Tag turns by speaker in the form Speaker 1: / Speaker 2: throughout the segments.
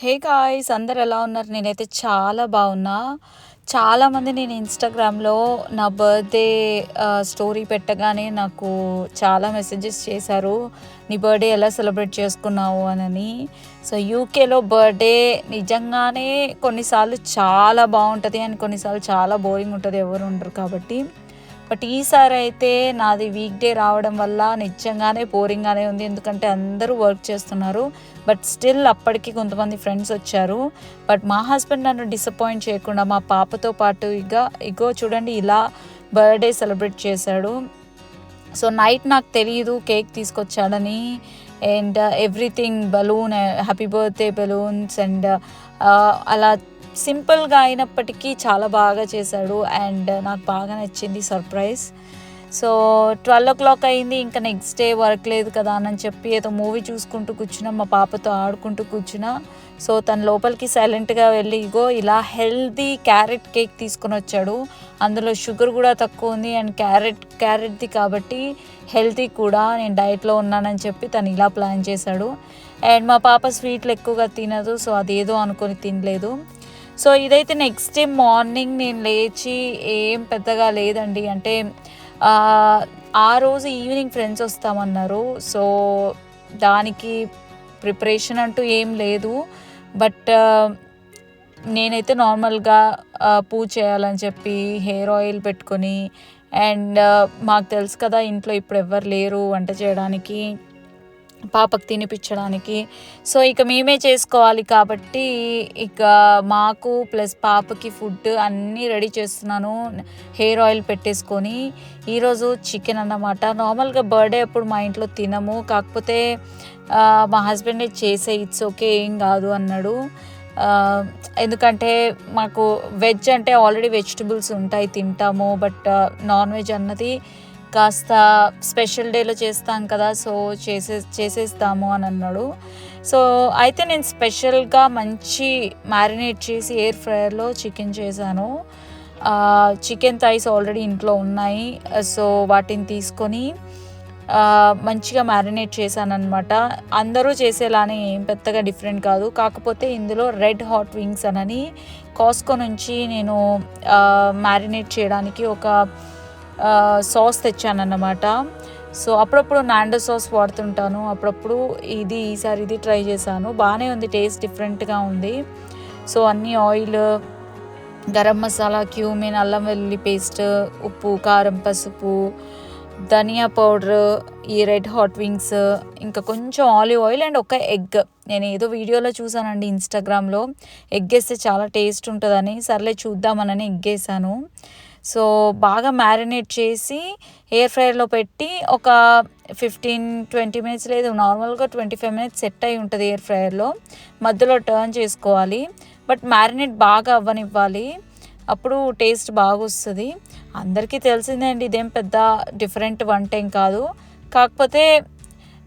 Speaker 1: Hey guys అందరు ఎలా ఉన్నారు? నేనైతే చాలా బాగున్నా. చాలామంది నేను ఇన్స్టాగ్రామ్లో నా బర్త్డే స్టోరీ పెట్టగానే నాకు చాలా మెసేజెస్ చేశారు. నీ బర్త్డే ఎలా సెలబ్రేట్ చేసుకున్నావు అని సో యూకేలో బర్త్డే నిజంగానే కొన్నిసార్లు చాలా బాగుంటుంది అండ్ కొన్నిసార్లు చాలా బోరింగ్ ఉంటుంది ఎవరు ఉండరు కాబట్టి. బట్ ఈసారి అయితే నాది వీక్ డే రావడం వల్ల నిజంగానే బోరింగ్గానే ఉంది. ఎందుకంటే అందరూ వర్క్ చేస్తున్నారు. బట్ స్టిల్ అప్పటికి కొంతమంది ఫ్రెండ్స్ వచ్చారు. బట్ మా హస్బెండ్ నన్ను డిసప్పాయింట్ చేయకుండా మా పాపతో పాటు ఇక ఇగో చూడండి ఇలా బర్త్డే సెలబ్రేట్ చేశాడు. సో నైట్ నాకు తెలియదు cake తీసుకొచ్చాడని. And everything balloon happy birthday balloons and అలా సింపుల్గా అయినప్పటికీ చాలా బాగా చేశాడు అండ్ నాకు బాగా నచ్చింది surprise. So twelve o'clock అయింది ఇంకా నెక్స్ట్ డే వర్క్ లేదు కదా అని చెప్పి ఏదో మూవీ చూసుకుంటూ కూర్చున్నా మా పాపతో ఆడుకుంటూ కూర్చున్నా. సో తన లోపలికి సైలెంట్గా వెళ్ళి ఇగో ఇలా హెల్దీ క్యారెట్ కేక్ తీసుకొని వచ్చాడు. అందులో షుగర్ కూడా తక్కువ ఉంది అండ్ క్యారెట్ క్యారెట్ది కాబట్టి హెల్తీ కూడా నేను డైట్లో ఉన్నానని చెప్పి తను ఇలా ప్లాన్ చేశాడు. అండ్ మా పాప స్వీట్లు ఎక్కువగా తినదు సో అదేదో అనుకొని తినలేదు. సో ఇదైతే నెక్స్ట్ డే మార్నింగ్ నేను లేచి ఏం పెద్దగా లేదండి. అంటే ఆ రోజు ఈవినింగ్ ఫ్రెండ్స్ వస్తామన్నారు. సో దానికి ప్రిపరేషన్ అంటూ ఏం లేదు. బట్ నేనైతే నార్మల్గా పూజ చేయాలని చెప్పి హెయిర్ ఆయిల్ పెట్టుకొని అండ్ మాకు తెలుసు కదా ఇంట్లో ఇప్పుడు ఎవ్వరు లేరు వంట చేయడానికి. పాపకు తినిపించడానికి. సో ఇక మేమే చేసుకోవాలి కాబట్టి ఇక మాకు ప్లస్ పాపకి ఫుడ్ అన్నీ రెడీ చేస్తున్నాను. హెయిర్ ఆయిల్ పెట్టేసుకొని ఈరోజు చికెన్ అన్నమాట. నార్మల్గా బర్త్డే అప్పుడు మా ఇంట్లో తినము. కాకపోతే మా హస్బెండ్ చేసే ఇట్స్ ఓకే ఏం కాదు అన్నాడు. ఎందుకంటే మాకు వెజ్ అంటే ఆల్రెడీ వెజిటబుల్స్ ఉంటాయి తింటాము. బట్ నాన్ వెజ్ అన్నది కాస్త స్పెషల్ డేలో చేస్తాం కదా సో చేసే చేసేస్తాము అని అన్నాడు. సో అయితే నేను స్పెషల్గా మంచి మ్యారినేట్ చేసి ఎయిర్ ఫ్రైయర్లో చికెన్ చేశాను. చికెన్ థైస్ ఆల్రెడీ ఇంట్లో ఉన్నాయి. సో వాటిని తీసుకొని మంచిగా మ్యారినేట్ చేశాను అనమాట అందరూ చేసేలానే ఏం పెద్దగా డిఫరెంట్ కాదు. కాకపోతే ఇందులో రెడ్ హాట్ వింగ్స్ అనని కాస్కో నుంచి నేను మ్యారినేట్ చేయడానికి ఒక సాస్ తెచ్చానన్నమాట. సో అప్పుడప్పుడు నాండో సాస్ వాడుతుంటాను. అప్పుడప్పుడు ఇది ఈసారి ఇది ట్రై చేశాను. బాగానే ఉంది టేస్ట్ డిఫరెంట్గా ఉంది. సో అన్ని ఆయిల్ గరం మసాలా క్యూమిన్ అల్లం వెల్లుల్లి పేస్ట్ ఉప్పు కారం పసుపు ధనియా పౌడర్ ఈ రెడ్ హాట్ వింగ్స్ ఇంకా కొంచెం ఆలివ్ ఆయిల్ అండ్ ఒక ఎగ్. నేను ఏదో వీడియోలో చూసానండి ఇన్స్టాగ్రామ్లో. ఎగ్ వేస్తే చాలా టేస్ట్ ఉంటుందని. సర్లే చూద్దామనని ఎగ్ వేసాను సో బాగా మ్యారినేట్ చేసి ఎయిర్ ఫ్రైయర్లో పెట్టి ఒక ఫిఫ్టీన్ ట్వంటీ మినిట్స్ లేదు నార్మల్గా ట్వంటీ ఫైవ్ మినిట్స్ సెట్ అయి ఉంటుంది ఎయిర్ ఫ్రైయర్లో. మధ్యలో టర్న్ చేసుకోవాలి. బట్ మ్యారినేట్ బాగా అవ్వనివ్వాలి. అప్పుడు టేస్ట్ బాగా వస్తుంది అందరికీ తెలిసిందే అండి ఇదేం పెద్ద డిఫరెంట్ వంట ఏం కాదు. కాకపోతే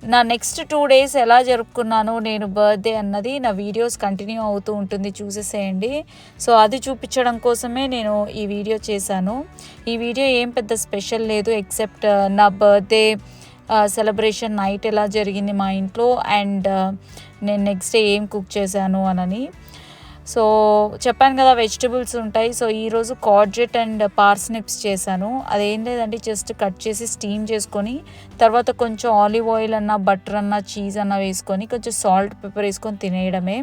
Speaker 1: నా నెక్స్ట్ టూ డేస్ ఎలా జరుపుకున్నాను నేను బర్త్డే అన్నది నా వీడియోస్ కంటిన్యూ అవుతూ ఉంటుంది చూసేసేయండి. సో అది చూపించడం కోసమే నేను ఈ వీడియో చేశాను. ఈ వీడియో ఏం పెద్ద స్పెషల్ లేదు ఎక్సెప్ట్ uh, నా బర్త్డే సెలబ్రేషన్ నైట్ ఎలా జరిగింది మా ఇంట్లో అండ్ uh, నేను నెక్స్ట్ డే ఏం కుక్ చేశాను అనని. సో చెప్పాను కదా వెజిటబుల్స్ ఉంటాయి. సో ఈరోజు కార్జెట్ అండ్ పార్స్నిప్స్ చేశాను. అదేం లేదండి జస్ట్ కట్ చేసి స్టీమ్ చేసుకొని తర్వాత కొంచెం ఆలివ్ ఆయిల్ అన్న బటర్ అన్న చీజ్ అన్న వేసుకొని కొంచెం సాల్ట్ పెప్పర్ వేసుకొని తినేయడమే.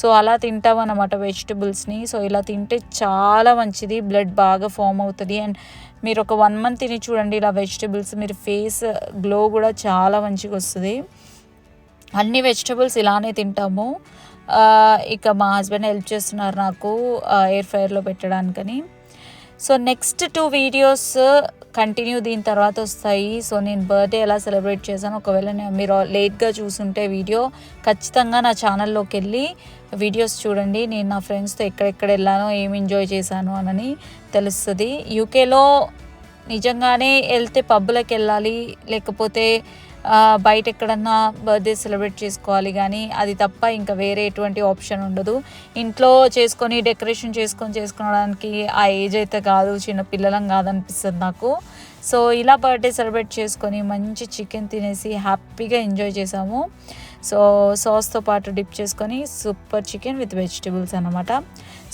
Speaker 1: సో అలా తింటామన్నమాట వెజిటబుల్స్ని. సో ఇలా తింటే చాలా మంచిది బ్లడ్ బాగా ఫామ్ అవుతుంది. అండ్ మీరు ఒక వన్ మంత్ తిని చూడండి ఇలా వెజిటబుల్స్ మీరు ఫేస్ గ్లో కూడా చాలా మంచిగా వస్తుంది. అన్ని వెజిటబుల్స్ ఇలానే తింటాము. ఇక మా హస్బెండ్ హెల్ప్ చేస్తున్నారు నాకు ఎయిర్ ఫ్రైయర్లో పెట్టడానికని. So next two videos continue దీని తర్వాత వస్తాయి. సో నేను బర్త్డే ఎలా సెలబ్రేట్ చేశాను ఒకవేళ మీరు లేట్గా చూసుంటే వీడియో ఖచ్చితంగా నా ఛానల్లోకి వెళ్ళి వీడియోస్ చూడండి. నేను నా ఫ్రెండ్స్తో ఎక్కడెక్కడ వెళ్ళానో ఏం ఎంజాయ్ చేశాను అని తెలుస్తుంది. యూకేలో నిజంగానే వెళ్తే పబ్బులకు వెళ్ళాలి లేకపోతే బయట ఎక్కడన్నా బర్త్డే సెలబ్రేట్ చేసుకోవాలి కానీ అది తప్ప ఇంకా వేరే ఎటువంటి ఆప్షన్ ఉండదు. ఇంట్లో చేసుకొని డెకరేషన్ చేసుకొని చేసుకోవడానికి ఆ ఏజ్ అయితే కాదు చిన్న పిల్లలం కాదనిపిస్తుంది నాకు. సో ఇలా బర్త్డే సెలబ్రేట్ చేసుకొని మంచి చికెన్ తినేసి హ్యాపీగా ఎంజాయ్ చేసాము. సో సాస్తో పాటు డిప్ చేసుకొని సూపర్ చికెన్ విత్ వెజిటేబుల్స్ అనమాట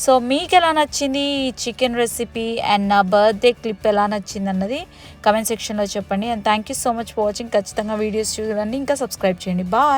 Speaker 1: సో మీకు ఎలా నచ్చింది ఈ చికెన్ రెసిపీ అండ్ నా బర్త్డే క్లిప్ ఎలా నచ్చింది అన్నది కమెంట్ సెక్షన్లో చెప్పండి. And thank you so much for watching. ఖచ్చితంగా వీడియోస్ చూడండి. ఇంకా సబ్స్క్రైబ్ చేయండి. బాయ్.